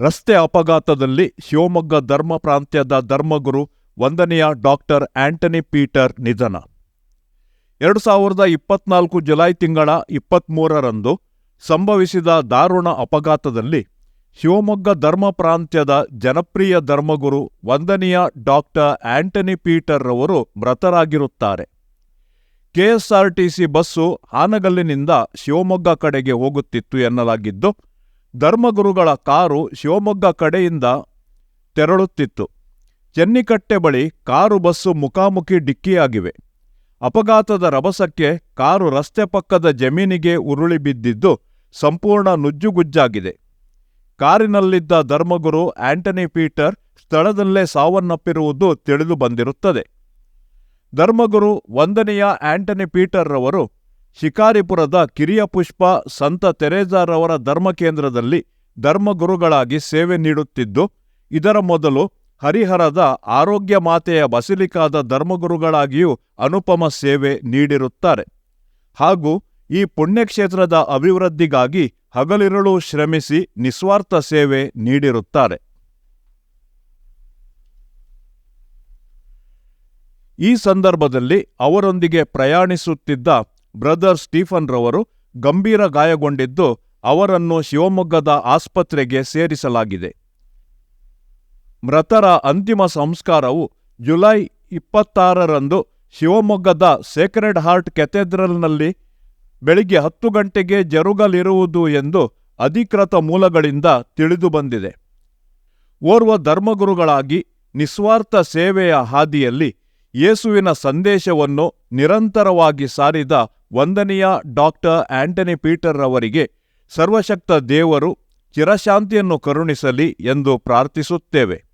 ರಸ್ತೆ ಅಪಘಾತದಲ್ಲಿ ಶಿವಮೊಗ್ಗ ಧರ್ಮ ಪ್ರಾಂತ್ಯದ ಧರ್ಮಗುರು ವಂದನೆಯ ಡಾಕ್ಟರ್ ಆಂಟನಿ ಪೀಟರ್ ನಿಧನ. ಎರಡು ಸಾವಿರದ ಇಪ್ಪತ್ನಾಲ್ಕು ಜುಲೈ ತಿಂಗಳ ಇಪ್ಪತ್ತ್ಮೂರರಂದು ಸಂಭವಿಸಿದ ದಾರುಣ ಅಪಘಾತದಲ್ಲಿ ಶಿವಮೊಗ್ಗ ಧರ್ಮ ಪ್ರಾಂತ್ಯದ ಜನಪ್ರಿಯ ಧರ್ಮಗುರು ವಂದನೀಯ ಡಾಕ್ಟರ್ ಆಂಟನಿ ಪೀಟರ್ ರವರು ಮೃತರಾಗಿರುತ್ತಾರೆ. ಕೆಎಸ್ಆರ್ಟಿಸಿ ಬಸ್ಸು ಹಾನಗಲ್ಲಿನಿಂದ ಶಿವಮೊಗ್ಗ ಕಡೆಗೆ ಹೋಗುತ್ತಿತ್ತು ಎನ್ನಲಾಗಿದ್ದು, ಧರ್ಮಗುರುಗಳ ಕಾರು ಶಿವಮೊಗ್ಗ ಕಡೆಯಿಂದ ತೆರಳುತ್ತಿತ್ತು. ಚೆನ್ನಿಕಟ್ಟೆ ಬಳಿ ಕಾರು ಬಸ್ಸು ಮುಖಾಮುಖಿ ಡಿಕ್ಕಿಯಾಗಿವೆ. ಅಪಘಾತದ ರಭಸಕ್ಕೆ ಕಾರು ರಸ್ತೆ ಪಕ್ಕದ ಜಮೀನಿಗೆ ಉರುಳಿ ಬಿದ್ದಿದ್ದು, ಸಂಪೂರ್ಣ ನುಜ್ಜುಗುಜ್ಜಾಗಿದೆ. ಕಾರಿನಲ್ಲಿದ್ದ ಧರ್ಮಗುರು ಆಂಟನಿ ಪೀಟರ್ ಸ್ಥಳದಲ್ಲೇ ಸಾವನ್ನಪ್ಪಿರುವುದು ತಿಳಿದು ಬಂದಿರುತ್ತದೆ. ಧರ್ಮಗುರು ವಂದನೆಯ ಆಂಟನಿ ಪೀಟರ್ ರವರು ಶಿಕಾರಿಪುರದ ಕಿರಿಯ ಪುಷ್ಪ ಸಂತ ತೆರೇಜಾರವರ ಧರ್ಮಕೇಂದ್ರದಲ್ಲಿ ಧರ್ಮಗುರುಗಳಾಗಿ ಸೇವೆ ನೀಡುತ್ತಿದ್ದು, ಇದರ ಮೊದಲು ಹರಿಹರದ ಆರೋಗ್ಯ ಮಾತೆಯ ಬಸಿಲಿಕಾದ ಧರ್ಮಗುರುಗಳಾಗಿಯೂ ಅನುಪಮ ಸೇವೆ ನೀಡಿರುತ್ತಾರೆ. ಹಾಗೂ ಈ ಪುಣ್ಯಕ್ಷೇತ್ರದ ಅಭಿವೃದ್ಧಿಗಾಗಿ ಹಗಲಿರುಳು ಶ್ರಮಿಸಿ ನಿಸ್ವಾರ್ಥ ಸೇವೆ ನೀಡಿರುತ್ತಾರೆ. ಈ ಸಂದರ್ಭದಲ್ಲಿ ಅವರೊಂದಿಗೆ ಪ್ರಯಾಣಿಸುತ್ತಿದ್ದ ಬ್ರದರ್ ಸ್ಟೀಫನ್ ರವರು ಗಂಭೀರ ಗಾಯಗೊಂಡಿದ್ದು ಅವರನ್ನು ಶಿವಮೊಗ್ಗದ ಆಸ್ಪತ್ರೆಗೆ ಸೇರಿಸಲಾಗಿದೆ. ಮೃತರ ಅಂತಿಮ ಸಂಸ್ಕಾರವು ಜುಲೈ ಇಪ್ಪತ್ತಾರರಂದು ಶಿವಮೊಗ್ಗದ ಸೇಕ್ರೆಡ್ ಹಾರ್ಟ್ ಕೆಥೆಡ್ರಲ್ನಲ್ಲಿ ಬೆಳಿಗ್ಗೆ ಹತ್ತು ಗಂಟೆಗೆ ಜರುಗಲಿರುವುದು ಎಂದು ಅಧಿಕೃತ ಮೂಲಗಳಿಂದ ತಿಳಿದುಬಂದಿದೆ ಓರ್ವ ಧರ್ಮಗುರುಗಳಾಗಿ ನಿಸ್ವಾರ್ಥ ಸೇವೆಯ ಹಾದಿಯಲ್ಲಿ ಯೇಸುವಿನ ಸಂದೇಶವನ್ನು ನಿರಂತರವಾಗಿ ಸಾರಿದ ವಂದನೀಯ ಡಾಕ್ಟರ್ ಆಂಟನಿ ಪೀಟರ್ ಅವರಿಗೆ ಸರ್ವಶಕ್ತ ದೇವರು ಚಿರಶಾಂತಿಯನ್ನು ಕರುಣಿಸಲಿ ಎಂದು ಪ್ರಾರ್ಥಿಸುತ್ತೇವೆ.